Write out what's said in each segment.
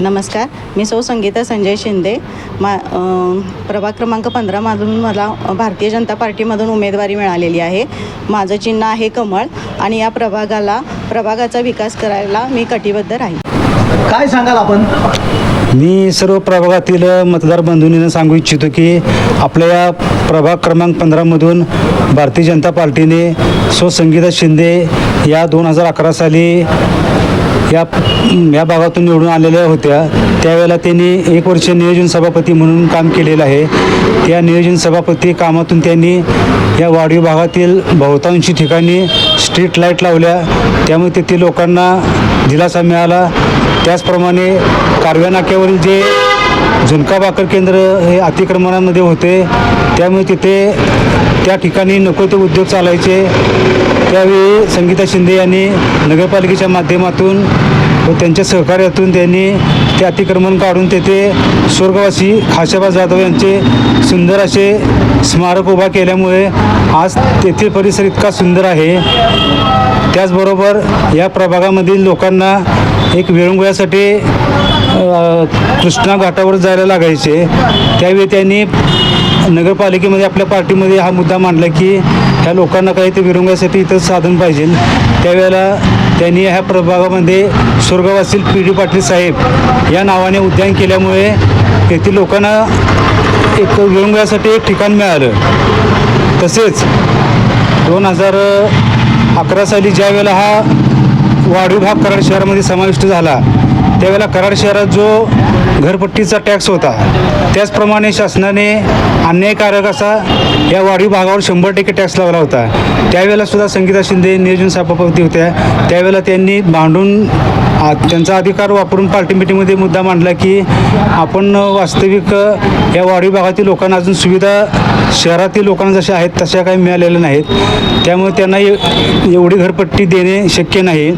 नमस्कार मी सौ संगीता संजय शिंदे. मा प्रभाग क्रमांक पंधरामधून मला भारतीय जनता पार्टीमधून उमेदवारी मिळालेली आहे. माझं चिन्ह आहे कमळ आणि या प्रभागाला प्रभागाचा विकास करायला मी कटिबद्ध राहील काय सांगाल आपण? मी सर्व प्रभागातील मतदार बंधूंना सांगू इच्छितो की आपल्या या प्रभाग क्रमांक पंधरामधून भारतीय जनता पार्टीने सो संगीता शिंदे या दोन हजार अकरा साली या या भागातून निवडून आलेल्या होत्या त्यावेळेला त्यांनी एक वर्ष नियोजन सभापती म्हणून काम केलेलं आहे. त्या नियोजन सभापती कामातून त्यांनी या वाढीव भागातील बहुतांशी ठिकाणी स्ट्रीट लाइट लावल्या. त्यामुळे तेथील लोकांना दिलासा मिळाला. त्याचप्रमाणे कारव्या नाक्यावरील जे झुणका भाकर केंद्र हे अतिक्रमणामध्ये होते त्यामुळे तिथे त्या ठिकाणी नको ते उद्योग चालायचे. त्यावेळी संगीता शिंदे यांनी नगरपालिकेच्या माध्यमातून व त्यांच्या सहकार्यातून त्यांनी ते अतिक्रमण काढून तेथे स्वर्गवासी खाशाबा जाधव यांचे सुंदर असे स्मारक उभा केल्यामुळे आज तेथील परिसर इतका सुंदर आहे. त्याचबरोबर या प्रभागामधील लोकांना एक विरंगुळ्यासाठी कृष्णा घाटावर जायला लागायचे. त्यावेळी त्यांनी नगरपालिकेमध्ये आपल्या पार्टीमध्ये हा मुद्दा मांडला की ह्या लोकांना काही ते विरंगासाठी इथं साधन पाहिजे. त्यावेळेला त्यांनी ह्या प्रभागामध्ये स्वर्गवासील पी डी पाटील साहेब या नावाने उद्यान केल्यामुळे येथील लोकांना एक विरंगासाठी एक ठिकाण मिळालं. तसेच दोन हजार अकरा साली ज्या वेळेला हा वाढीव भाग कराड शहरामध्ये समाविष्ट झाला त्यावेळेला कराड शहरात जो घरपट्टीचा टॅक्स होता त्याचप्रमाणे शासनाने अन्यायकारक असा या वाढीव भागावर शंभर टक्के टॅक्स लावला होता. त्यावेळेला सुद्धा संगीता शिंदे नियोजन सभापती होत्या. त्यावेळेला त्यांनी भांडून त्यांचा अधिकार वापरून पार्टी मिटिंगमध्ये मुद्दा मांडला की आपण वास्तविक या वाढीव भागातील लोकांना अजून सुविधा शहरातील लोकांना जशा आहेत तशा काही मिळालेल्या नाहीत. त्यामुळे त्यांना एवढी घरपट्टी देणे शक्य नाही.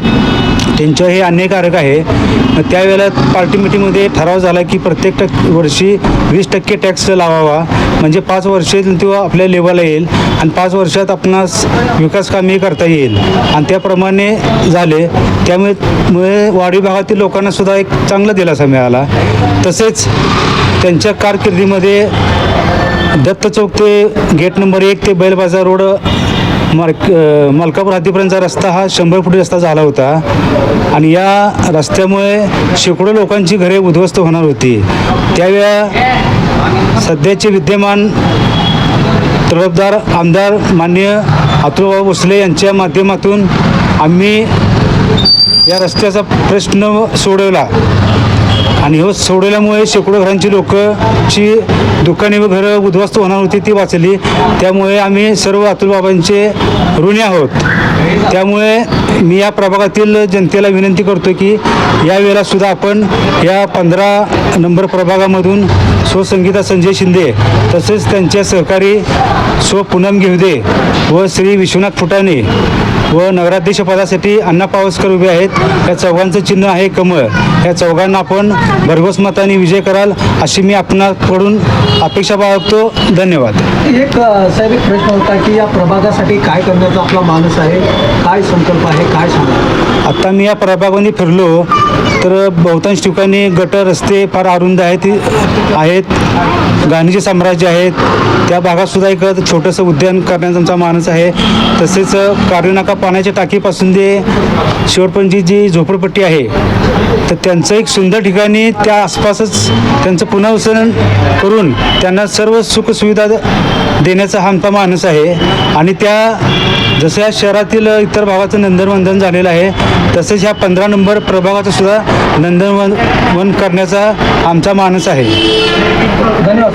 त्यांचं हे अन्यायकारक आहे. मग त्यावेळेला पार्टी मिटिंगमध्ये ठराव झाला की प्रत्येक टक् वर्षी वीस टक्के टॅक्स लावावा. म्हणजे पाच वर्ष तो आपल्या लेवलला येईल आणि पाच वर्षात आपणास विकास कामे करता येईल. आणि त्याप्रमाणे झाले. त्यामुळे मुळे वाडी भागातील लोकांनासुद्धा एक चांगला दिलासा मिळाला. तसेच त्यांच्या कारकिर्दीमध्ये दत्त चौक ते गेट नंबर एक ते बैलबाजार रोड मार्क मलकापूर हातीपर्यंतचा रस्ता हा शंभर फुटी रस्ता झाला होता. आणि या रस्त्यामुळे शेकडो लोकांची घरे उद्ध्वस्त होणार होती. त्यावेळा सध्याचे विद्यमान तडफदार आमदार मान्य अतुलबाबा भोसले यांच्या माध्यमातून आम्ही या रस्त्याचा प्रश्न सोडवला. आणि हो सोडवल्यामुळे शेकडो घरांची लोकची दुकाने व घरं उद्ध्वस्त होणार होती ती वाचली. त्यामुळे आम्ही सर्व अतुलबाबांचे ऋणी आहोत. त्यामुळे मी या प्रभागातील जनतेला विनंती करतो की यावेळेला सुद्धा आपण या पंधरा नंबर प्रभागामधून स्वसंगीता संजय शिंदे तसेच त्यांच्या सहकारी स्व पूनम घेवदे व श्री विश्वनाथ फुटाणे व नगराध्यक्ष पदासाठी अण्णा पावसकर उभे आहेत. या चौघांचं चिन्ह आहे कमळ. या चौघांना आपण भरघोस मताने विजय कराल अशी मी आपणाकडून अपेक्षा बाळगतो. धन्यवाद. एक साहेब एक प्रश्न होता की या प्रभागासाठी काय करण्याचा आपला माणूस आहे? काय संकल्प आहे? काय सांगा? आता मी या प्रभागामध्ये फिरलो तर बहुतांश ठिकाणी गटर रस्ते फार अरुंद आहेत आहेत. गांधीचे साम्राज्य आहेत. त्या भागात सुद्धा एक छोटंसं उद्यान करण्याचा आमचा मानस आहे. तसेच कारणाका पाण्याच्या टाकीपासून ते शेवटपर्यंतची जी झोपडपट्टी आहे तर त्यांचं एक सुंदर ठिकाणी त्या आसपासच त्यांचं पुनर्वसन करून त्यांना सर्व सुखसुविधा देण्याचा हा आमचा मानस आहे. आणि त्या जसं या शहरातील इतर भागाचं नंदनवंदन झालेलं आहे तसेच ह्या पंधरा नंबर प्रभागाचं सुद्धा नंदनवन वन करण्याचा आमचा मानस आहे. धन्यवाद